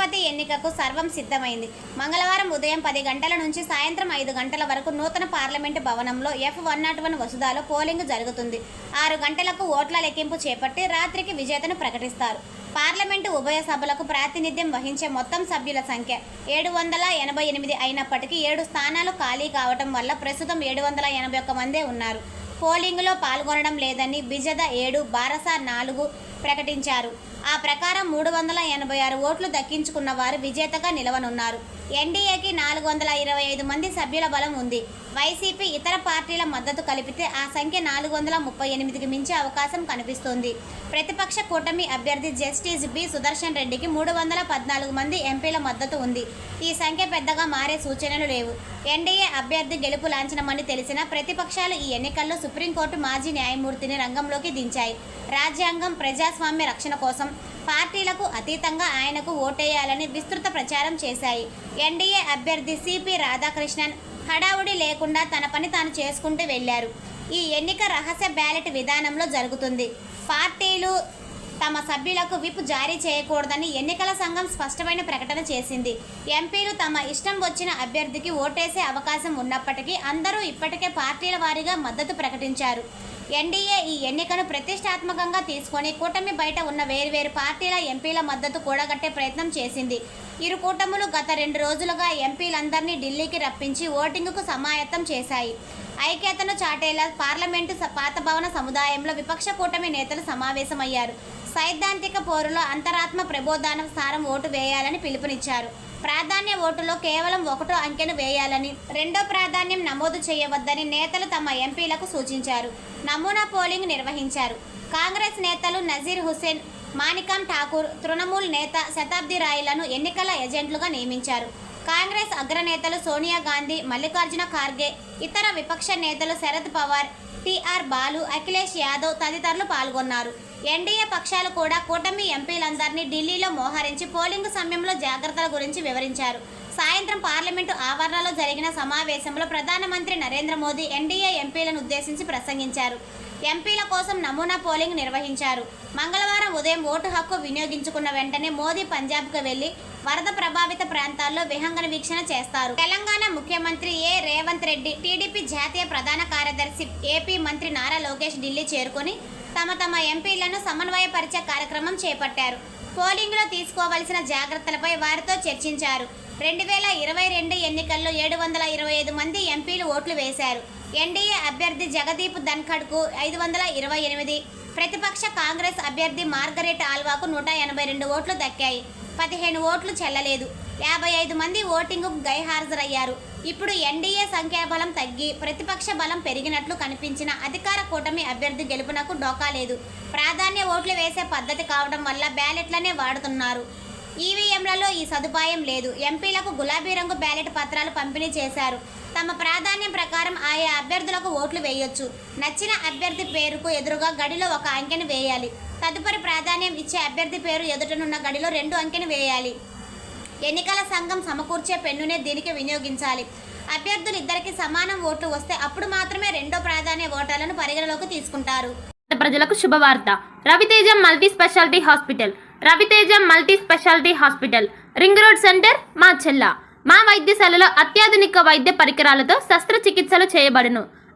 రాష్ట్రపతి ఎన్నికకు సర్వం సిద్ధమైంది. మంగళవారం ఉదయం పది గంటల నుంచి సాయంత్రం ఐదు గంటల వరకు నూతన పార్లమెంటు భవనంలో ఎఫ్ వన్ నాట్ వన్ వసుదాలో పోలింగ్ జరుగుతుంది. ఆరు గంటలకు ఓట్ల లెక్కింపు చేపట్టి రాత్రికి విజేతను ప్రకటిస్తారు. పార్లమెంటు ఉభయ సభలకు ప్రాతినిధ్యం వహించే మొత్తం సభ్యుల సంఖ్య ఏడు వందల ఎనభై ఎనిమిది అయినప్పటికీ ఏడు స్థానాలు ఖాళీ కావటం వల్ల ప్రస్తుతం ఏడు వందల ఎనభై ఒక్క మందే ఉన్నారు. పోలింగ్లో పాల్గొనడం లేదని బిజద ఏడు బారస నాలుగు ప్రకటించారు. ఆ ప్రకారం మూడు వందల ఎనభై ఆరు ఓట్లు దక్కించుకున్న వారు విజేతగా నిలవనున్నారు. ఎన్డీఏకి నాలుగు వందల ఇరవై ఐదు మంది సభ్యుల బలం ఉంది. వైసీపీ ఇతర పార్టీల మద్దతు కలిపితే ఆ సంఖ్య నాలుగు వందల ముప్పై ఎనిమిదికి మించే అవకాశం కనిపిస్తోంది. ప్రతిపక్ష కూటమి అభ్యర్థి జస్టిస్ బి సుదర్శన్ రెడ్డికి మూడు వందల పద్నాలుగు మంది ఎంపీల మద్దతు ఉంది. ఈ సంఖ్య పెద్దగా మారే సూచనలు లేవు. ఎన్డీఏ అభ్యర్థి గెలుపు లాంఛనమని తెలిసినా ప్రతిపక్షాలు ఈ ఎన్నికల్లో సుప్రీంకోర్టు మాజీ న్యాయమూర్తిని రంగంలోకి దించాయి. రాజ్యాంగం ప్రజాస్వామ్య రక్షణ కోసం పార్టీలకు అతీతంగా ఆయనకు ఓటేయాలని విస్తృత ప్రచారం చేశాయి. ఎన్డీఏ అభ్యర్థి సిపి రాధాకృష్ణన్ హడావుడి లేకుండా తన పని తాను చేసుకుంటూ వెళ్ళారు ఈ ఎన్నిక రహస్య బ్యాలెట్ విధానంలో జరుగుతుంది. పార్టీలు తమ సభ్యులకు విప్ జారీ చేయకూడదని ఎన్నికల సంఘం స్పష్టమైన ప్రకటన చేసింది. ఎంపీలు తమ ఇష్టం వచ్చిన అభ్యర్థికి ఓటేసే అవకాశం ఉన్నప్పటికీ అందరూ ఇప్పటికే పార్టీల వారీగా మద్దతు ప్రకటించారు. ఎన్డీఏ ఈ ఎన్నికను ప్రతిష్టాత్మకంగా తీసుకొని కూటమి బయట ఉన్న వేర్వేరు పార్టీల ఎంపీల మద్దతు కూడగట్టే ప్రయత్నం చేసింది. ఇరు కూటములు గత రెండు రోజులుగా ఎంపీలందరినీ ఢిల్లీకి రప్పించి ఓటింగుకు సమాయత్తం చేశాయి. ఐక్యతను చాటేలా పార్లమెంటు పాత భవన సముదాయంలో విపక్ష కూటమి నేతలు సమావేశమయ్యారు. సైద్ధాంతిక పోరులో అంతరాత్మ ప్రబోధాన సారం ఓటు వేయాలని పిలుపునిచ్చారు. ప్రాధాన్య ఓటులో కేవలం ఒకటో అంకెను వేయాలని రెండో ప్రాధాన్యం నమోదు చేయవద్దని నేతలు తమ ఎంపీలకు సూచించారు. నమూనా పోలింగ్ నిర్వహించారు. కాంగ్రెస్ నేతలు నజీర్ హుస్సేన్ మాణికం ఠాకూర్ తృణమూల్ నేత శతాబ్ది రాయ్లను ఎన్నికల ఏజెంట్లుగా నియమించారు. కాంగ్రెస్ అగ్రనేతలు సోనియా గాంధీ మల్లికార్జున ఖార్గే ఇతర విపక్ష నేతలు శరద్ పవార్ టిఆర్ బాలు అఖిలేష్ యాదవ్ తదితరులు పాల్గొన్నారు. ఎన్డీఏ పక్షాలు కూడా కూటమి ఎంపీలందరినీ ఢిల్లీలో మోహరించి పోలింగ్ సమయంలో జాగ్రత్తల గురించి వివరించారు. సాయంత్రం పార్లమెంటు ఆవరణలో జరిగిన సమావేశంలో ప్రధానమంత్రి నరేంద్ర మోదీ ఎన్డీఏ ఎంపీలను ఉద్దేశించి ప్రసంగించారు. ఎంపీల కోసం నమూనా పోలింగ్ నిర్వహించారు. మంగళవారం ఉదయం ఓటు హక్కు వినియోగించుకున్న వెంటనే మోదీ పంజాబ్కు వెళ్ళి వరద ప్రభావిత ప్రాంతాల్లో విహంగన వీక్షణ చేస్తారు. తెలంగాణ ముఖ్యమంత్రి ఏ రేవంత్ రెడ్డి టీడీపీ జాతీయ ప్రధాన కార్యదర్శి ఏపీ మంత్రి నారా లోకేష్ ఢిల్లీ చేరుకుని తమ తమ ఎంపీలను సమన్వయపరిచే కార్యక్రమం చేపట్టారు. పోలింగ్లో తీసుకోవలసిన జాగ్రత్తలపై వారితో చర్చించారు. రెండు వేల ఇరవై రెండు ఎన్నికల్లో ఏడు వందల ఇరవై ఐదు మంది ఎంపీలు ఓట్లు వేశారు. ఎన్డీఏ అభ్యర్థి జగదీప్ ధన్ఖడ్కు ఐదు వందల ఇరవై ఎనిమిది ప్రతిపక్ష కాంగ్రెస్ అభ్యర్థి మార్గరెట్ ఆల్వాకు నూట ఎనభై రెండు ఓట్లు దక్కాయి. పదిహేను ఓట్లు చెల్లలేదు. యాభై ఐదు మంది ఓటింగ్కు గైహాజరయ్యారు. ఇప్పుడు ఎన్డీఏ సంఖ్యాబలం తగ్గి ప్రతిపక్ష బలం పెరిగినట్లు కనిపించిన అధికార కూటమి అభ్యర్థి గెలుపునకు డోకా లేదు. ప్రాధాన్య ఓట్లు వేసే పద్ధతి కావడం వల్ల బ్యాలెట్లనే వాడుతున్నారు. ఈవీఎంలలో ఈ సదుపాయం లేదు. ఎంపీలకు గులాబీ రంగు బ్యాలెట్ పత్రాలు పంపిణీ చేశారు. తమ ప్రాధాన్యం ప్రకారం ఆయా అభ్యర్థులకు ఓట్లు వేయొచ్చు. నచ్చిన అభ్యర్థి పేరుకు ఎదురుగా గడిలో ఒక అంకెను వేయాలి. తదుపరి ప్రాధాన్యం ఇచ్చే అభ్యర్థి పేరు ఎదుటనున్న గడిలో రెండు అంకెను వేయాలి. ఎన్నికల సంఘం సమకూర్చే పెన్నునే దీనికి వినియోగించాలి. అభ్యర్థులు ఇద్దరికి సమానం ఓట్లు వస్తే అప్పుడు మాత్రమే రెండో ప్రాధాన్య ఓటర్లను పరిగణలోకి తీసుకుంటారు. ప్రజలకు శుభవార్త. Raviteja multi specialty hospital. Raviteja multi specialty hospital. Ring road centre మా చెల్ల. మా వైద్యశాలలో అత్యాధునిక వైద్య పరికరాలతో శస్త్రచికిత్సలు చేయబడును.